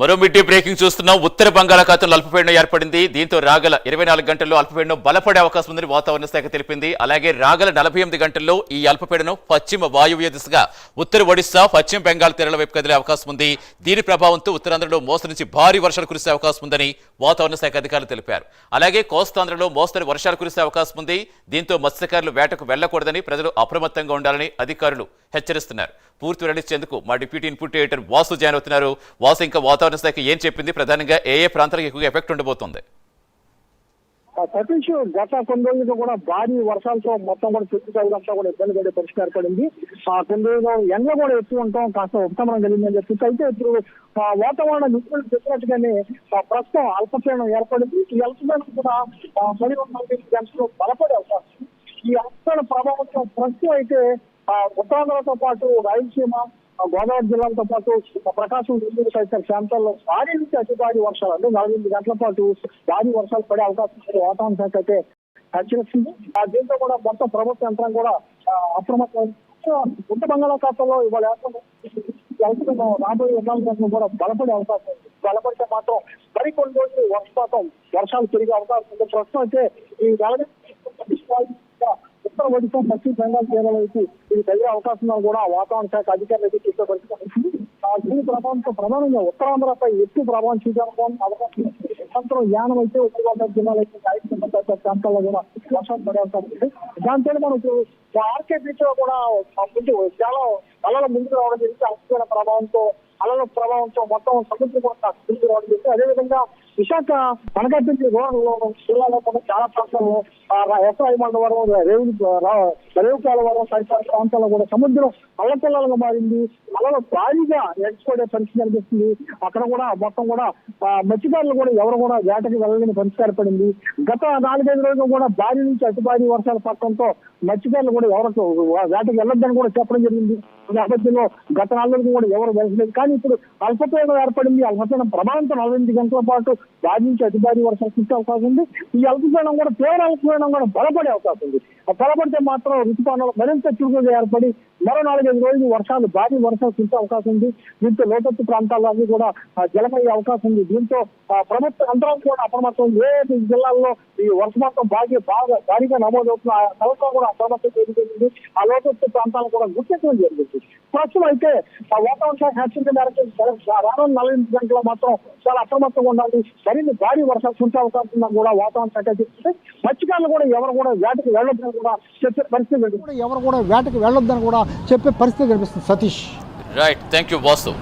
మరో midday breaking చూస్తున్నాం. ఉత్తర బంగాళాఖాతంలో అల్పపీడనం ఏర్పడింది. దీంతో రాగల ఇరవై నాలుగు గంటల్లో అల్పపీడనం బలపడే అవకాశం ఉందని వాతావరణ శాఖ తెలిపింది. అలాగే రాగల నలభై ఎనిమిది గంటల్లో ఈ అల్పపీడనం పశ్చిమ వాయువ్య దిశగా ఉత్తర ఒడిశా పశ్చిమ బెంగాల్ తీరాల వైపు కదిలే అవకాశం ఉంది. దీని ప్రభావంతో ఉత్తరాంధ్రలో మోస్తరు నుంచి భారీ వర్షాలు కురిసే అవకాశం ఉందని వాతావరణ శాఖ అధికారులు తెలిపారు. అలాగే కోస్తాంధ్రలో మోస్తరు వర్షాలు కురిసే అవకాశం ఉంది. దీంతో మత్స్యకారులు వేటకు వెళ్ళకూడదని ప్రజలు అప్రమత్తంగా ఉండాలని అధికారులు హెచ్చరిస్తున్నారు. పూర్తి వెల్లడించేందుకు మా deputy input editor Vasu join అవుతున్నారు. వాసు ఇంకా వాతావరణ శాఖ ఏం చెప్పింది? ప్రధానంగా ఏ ఏ ప్రాంతాలకు ఎక్కువగా ఎఫెక్ట్ ఉండబోతుంది? సతీష్ గత కొన్ని రోజులుగా కూడా భారీ వర్షాలతో మొత్తం కూడా చుట్టూ కూడా ఇబ్బంది పడే పరిస్థితి ఏర్పడింది. ఆ కొన్ని రోజులు ఎండ కూడా ఎక్కువ ఉంటాం కాస్త ఉపశమనం కలిగిందని చెప్పి అయితే ఇప్పుడు ఆ వాతావరణ నిపుణులు చెప్పినట్టుగానే ప్రస్తుతం అల్పపీడనం ఏర్పడింది. ఈ అల్పపీడనం కూడా ఆ మరి ఉన్న నలభై గంటలు బలపడే అవకాశం. ఈ అల్పపీడన ప్రభావంతో ప్రస్తుతం అయితే ఉత్తరాంధ్రతో పాటు రాయలసీమ గోదావరి జిల్లాలతో పాటు ప్రకాశం నెల్లూరు తదితర ప్రాంతాల్లో భారీ నుంచి అతి భారీ వర్షాలు అంటే నలభై గంటల పాటు భారీ వర్షాలు పడే అవకాశం వాతావరణ శాఖ అయితే హెచ్చరిస్తుంది. దీంతో కూడా మొత్తం ప్రభుత్వ యంత్రం కూడా అప్రమత్తం. ఉత్తర బంగాళాఖాతంలో ఇవాళ ఏర్పడిన రాబోయే ఇరవై నాలుగు గంటలు కూడా బలపడే అవకాశం ఉంది. బలపడితే మాత్రం మరికొన్ని రోజులు వర్షపాతం వర్షాలు పెరిగే అవకాశం ఉంది. ప్రస్తుతం అయితే ఈ నలభై ఉత్తర ఒడిశా పశ్చిమ బెంగాల్ తీరాల వైపు ఇది తగిలే అవకాశం కూడా వాతావరణ శాఖ అధికారులు అయితే చెప్పే పరిస్థితి దీని ప్రభావంతో ప్రధానంగా ఉత్తరాంధ్రపై ఎక్కువ ప్రభావం చూపించడానికి అవకాశం సాయంత్రం యానం అయితే ఉత్తర గోదావరి జిల్లాలో అయితే రాయలసీమ ప్రాంతాల్లో కూడా వర్షాలు పడే అవకాశం ఉంది దాంతో మనకు ఆర్కే బీచ్లో కూడా ముందు చాలా అలల ముందుకు రావడం జరిగింది. అల్పపీడన ప్రభావంతో అలల ప్రభావంతో మొత్తం సముద్రం కూడా ముందుకు రావడం జరిగింది. అదేవిధంగా విశాఖ అనకాపల్లి రోడ్లు జిల్లాలో కూడా చాలా ప్రాంతాలు ఎస్ఐ మండవరం రేవు రేవుకాలవరం సరిపడ ప్రాంతాల్లో కూడా సముద్రం అల్లపిల్లలుగా మారింది. అలలో భారీగా ఎక్స్పోర్ట్ పరిస్థితి కనిపిస్తుంది. అక్కడ కూడా మొత్తం కూడా మత్స్యకారులు కూడా ఎవరు కూడా వేటకి వెళ్ళలేని పరిస్థితి ఏర్పడింది. గత నాలుగైదు రోజులు కూడా భారీ నుంచి అతి భారీ వర్షాలు పట్టడంతో మత్స్యకారులు కూడా ఎవరికి వేటకి వెళ్ళొద్దని కూడా చెప్పడం జరిగింది. నేపథ్యంలో గత నాలుగు కూడా ఎవరు వెళ్ళలేదు. కానీ ఇప్పుడు అల్పపీడనం ఏర్పడింది. అల్పపీడనం ప్రభావంతో నలభై ఎనిమిది గంటల పాటు భారీ నుంచి అతి భారీ వర్షాలు కురిసే అవకాశం ఉంది. ఈ అల్పపీడనం కూడా తీవ్ర అల్పపీడనం కూడా బలపడే అవకాశం ఉంది. ఆ బలపడితే మాత్రం ఋతుపానాలు మరింత చురుకుగా ఏర్పడి మరో నాలుగైదు రోజులు వర్షాలు భారీ వర్షాలు కురిసే అవకాశం ఉంది. దీంతో లోతత్తు ప్రాంతాల్లో కూడా జలమయ్యే అవకాశం ఉంది. దీంతో ప్రభుత్వ యంత్రాలు కూడా అప్రమత్తం ఏ జిల్లాల్లో ఈ వర్షపాతం బాగా బాగా భారీగా నమోదవుతున్న ఆ స్థలంలో కూడా అప్రమత్తం జరిగింది ఆ లోతత్తు ప్రాంతాలను కూడా గుర్తించడం జరిగింది. ప్రస్తుతం అయితే ఆ వాతావరణ శాఖ హెచ్చరిక మేరకు రానున్న నలభై గంటల మాత్రం చాలా అప్రమత్తంగా ఉండాలి. మరిన్ని భారీ వర్షాలు కురిసే అవకాశం ఉందని కూడా వాతావరణ శాఖ చెప్తుంది మత్స్యకారులు కూడా ఎవరు కూడా వేటకి వెళ్ళొద్దని కూడా చెప్పే పరిస్థితి కూడా ఎవరు కూడా వేటకి వెళ్ళొద్దని కూడా చెప్పే పరిస్థితి కనిపిస్తుంది Satish. Right thank you Vasu